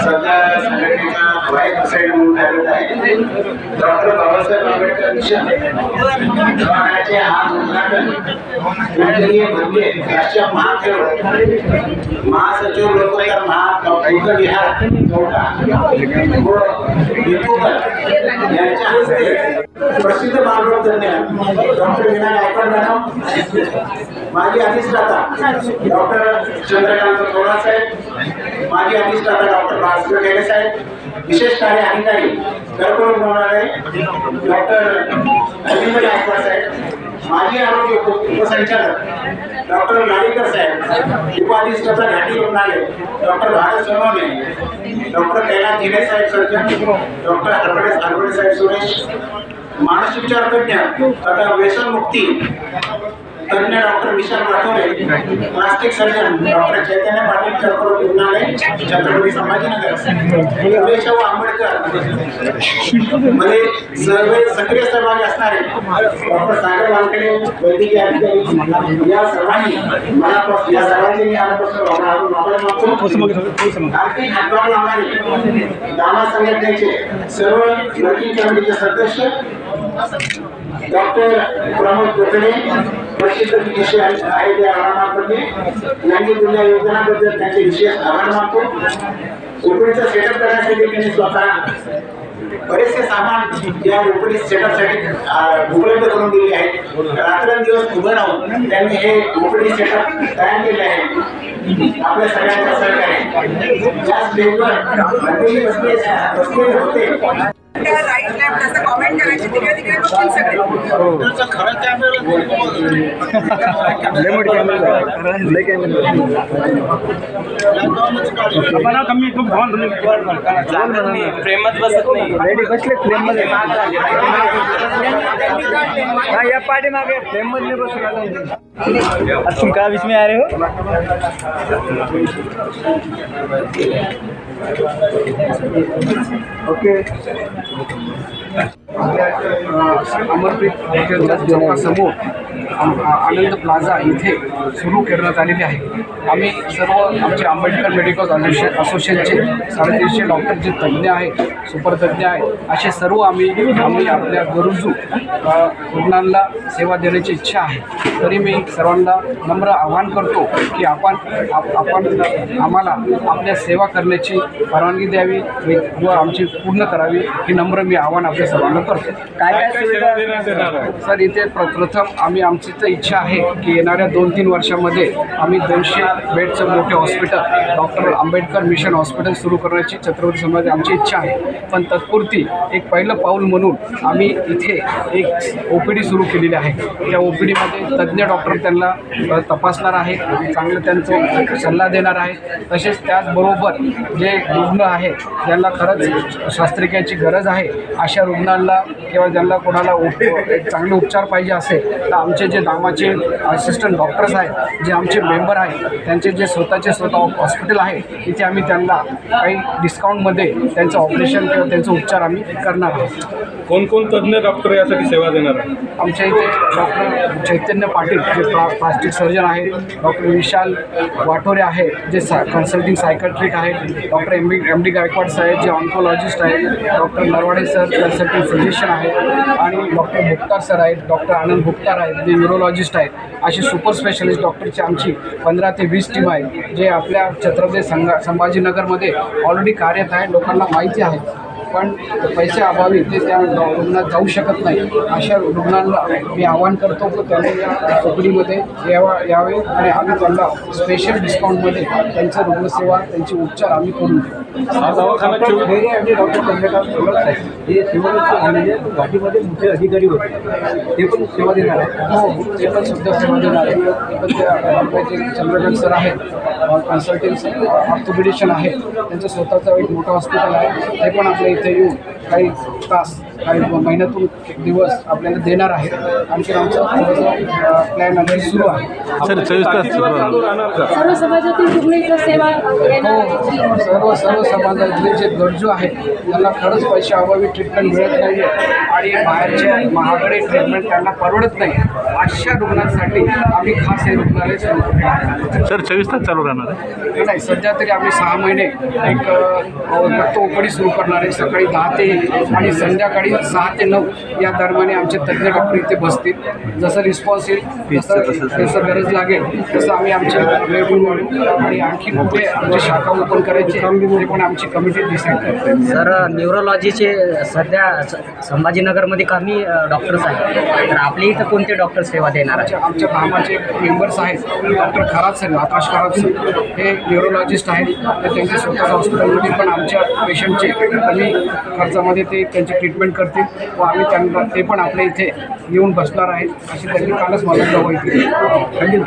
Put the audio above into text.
सर्व वाईट असाइड म्हणून ठरवत आहे डॉक्टर बाबासाहेब आंबेडकर मिशन दवाखान्याचे आज उद्घाटन केंद्रीय म्हणजे राष्ट्रीय महाखेळ महासचिव लोकोत्तर महा विहार चौका व यांच्या हस्ते प्रसिद्ध मानव डॉक्टर विना गायकवाड मॅडम माजी अधिष्ठाता डॉक्टर चंद्रकांत थोडा साहेब माजी अधिष्ठाता डॉक्टर भास्कर ढेरे साहेब विशेष कार्य अधिकारी कर्करोग रुग्णालय डॉक्टर अरविंद गायकवाड साहेब माजी आरोग्य उपसंचालक डॉक्टर नाडेकर साहेब उपाधिष्ठाता घाटी रुग्णालय डॉक्टर भारत सोनवणे डॉक्टर कैलास धिरे साहेब सर्जन डॉक्टर हरबडे हरबडे साहेब सुरेश मानसोपचार तज्ञ तथा व्यसनमुक्ती तज्ञ doctor Vishal Rathore plastic surgeon doctor Chaitanya Patil कर्करोग रुग्णालय छत्रपती संभाजीनगर सुरेशभाऊ आंबेडकर. मध्ये सर्व सक्रिय सहभागी असणारे डॉक्टर सागर वानकडे वैद्यकीय अधिकारी. या सर्वांनी मनापासून या सर्वांचे मी मनापासून आभार मागतो आर्थिक हातभार लावणारे दामा संघटनेचे सर्व वर्किंग कमिटीचे सदस्य डॉक्टर प्रमोद कोकणे प्रसिद्ध फिजिशियन आहेत या आव्हानामध्ये यांनी दिलेल्या योगदानाबद्दल त्यांचे विशेष आभार मानतो. ओपीडीचा सेटअप करण्यासाठी त्यांनी स्वतः बरेचसे सामान या ओपीडी सेटअपसाठी उपलब्ध करून दिले आहेत रात्रंदिवस उभं राहून त्यांनी हे ओपीडी सेटअप तयार केले आहे. आपल्या सगळ्यांच्या सहकार्य. ज्या स्टेजवर मंडळी बसले होते राईट लेफ्ट असं कॉमेंट करायचे तिकडे तिकडे बघतील सगळे. प्रेमात बसत नाही. रेडी बसले फ्लेममध्ये हाँ या पार्टी मागे फ्लेममध्ये बसू आज तुम कहाँ बीच में आ रहे हो? ओके अमरप्रीत हॉटेल चौकासमोर आम- आ- आनंद प्लाझा इथे सुरू करण्यात आलेली आहे. आम्ही सर्व आमचे आंबेडकर मेडिकल असोसिए असोसिएशनचे साडेतीनशे डॉक्टर जे तज्ज्ञ आहेत सुपरतज्ञ आहेत. असे सर्व आम्ही आम्ही आपल्या गरजू रुग्णांना सेवा देण्याची इच्छा आहे. तरी मी सर्वांना नम्र आवाहन करतो की आपण आप- आपण आम्हाला आपल्या सेवा करण्याची परवानगी द्यावी व आमची पूर्ण करावी ही नम्र मी आवाहन आपल्या सर्वांना करतो. काय काय सर इथे प्र प्रथम आम्ही आमची तर इच्छा आहे की येणाऱ्या दोन तीन वर्षामध्ये आम्ही दोनशे बेडचं मोठे hospital doctor Ambedkar mission hospital सुरू करण्याची छत्रपती समाज आमची इच्छा आहे. पण तत्पुरती एक पहिलं पाऊल म्हणून आम्ही इथे एक ओ पी डी सुरू केलेली आहे. त्या ओ पी डीमध्ये तज्ज्ञ डॉक्टर त्यांना तपासणार आहे चांगलं त्यांचं सल्ला देणार आहे. तसेच त्याचबरोबर जे रुग्ण आहेत ज्यांना खरंच शास्त्रक्रियाची गरज आहे अशा रुग्णांना किंवा ज्यांना कोणाला उप चांगले उपचार पाहिजे असेल तर आमचे जे नामाचे असिस्टंट डॉक्टर्स आहेत जे आमचे मेंबर आहेत त्यांचे जे स्वतःचे स्वतः हॉस्पिटल आहे तिथे आम्ही त्यांना काही डिस्काउंटमध्ये त्यांचं ऑपरेशन किंवा त्यांचा उपचार आम्ही करणार आहोत. कोण कोण तज्ञ डॉक्टर यासाठी सेवा देणार आहे आमच्या इथे डॉक्टर चैतन्य पाटील जे प्ला प्लास्टिक सर्जन आहेत डॉक्टर विशाल वाठोरे आहेत जे सा कन्सल्टिंग सायकट्रिक आहेत doctor M D M D Gaikwad साहेब जे ऑन्कोलॉजिस्ट आहेत doctor Narwade sir consulting physician आहेत आणि डॉक्टर भुक्तार सर आहेत डॉक्टर आनंद भुक्तार आहेत जे न्यूरोलॉजिस्ट आहेत. अशी सुपर स्पेशालिस्ट डॉक्टरची आमची पंधरा ते वीस टीम आहे जे आपल्या छत्रपती संघा संभाजीनगरमध्ये ऑलरेडी कार्यरत आहे लोकांना माहिती आहे. पण पैसे अभावी ते त्या रुग्णात जाऊ शकत नाही. अशा रुग्णांना मी आवाहन करतो की त्यांनी या चोकडीमध्ये यावा यावे आणि आम्ही त्यांना स्पेशल डिस्काउंटमध्ये त्यांचं रुग्णसेवा त्यांचे उपचार आम्ही करून देऊ. हा दवाखाना हे हे म्हणजे घाटीमध्ये मुख्य अधिकारी होते. ते पण सेवा देणार आहे हो ते पण सुद्धा सेवा देणार आहे ते पण ते आपले जे चंद्रकांत सर आहेत. कन्सल्टन्सी ऑर्थोपेडिशन आहे त्यांचं स्वतःचं एक मोठं हॉस्पिटल आहे. ते पण आपल्या इथे येऊन काही तास महिन्यातून एक दिवस आपल्याला देणार आहेत. आणखी आमचं प्लॅन आणखी सुरू आहे. सर चोवीस तास चालू राहणार का सर्व समाजातील सेवा सर्व सर्व समाजातले जे गरजू आहेत त्यांना खरंच पैसे अभावी ट्रीटमेंट मिळत नाही आहे आणि बाहेरचे महागडे ट्रीटमेंट त्यांना परवडत नाही अशा रुग्णांसाठी आम्ही खास हे रुग्णालय सुरू सर चोवीस तास चालू राहणार आहे. नाही सध्या तरी आम्ही सहा महिने एक रक्त ओपडी सुरू करणार आहे. सकाळी दहा ते एक आणि संध्याकाळी सहा ते नऊ या दरम्यान आमचे तज्ज्ञ डॉक्टर इथे बसतील. जसं रिस्पॉन्स येईल तसं जसं गरज लागेल तसं आम्ही आमची वेळ वाढवू आणि आणखी कुठे आमची शाखा ओपन करायची ते पण आमची कमिटी डिसाईड करते. सर न्यूरोलॉजीचे सध्या स- संभाजीनगरमध्ये कमी डॉक्टर्स आहेत. तर आपल्या इथं कोणते डॉक्टर सेवा देणार आहे. आमच्या कामाचे मेंबर्स आहेत. डॉक्टर खराब सर आकाश खराब सर. हे न्युरोलॉजिस्ट आहेत. तर त्यांच्या स्वतःच्या हॉस्पिटलमध्ये पण आमच्या पेशंटचे कमी खर्चामध्ये ते त्यांची ट्रीटमेंट करतील व आम्ही त्यांना ते पण आपल्या इथे येऊन बसणार आहेत. अशी त्यांनी कालच मला जवळ केली थँक्यू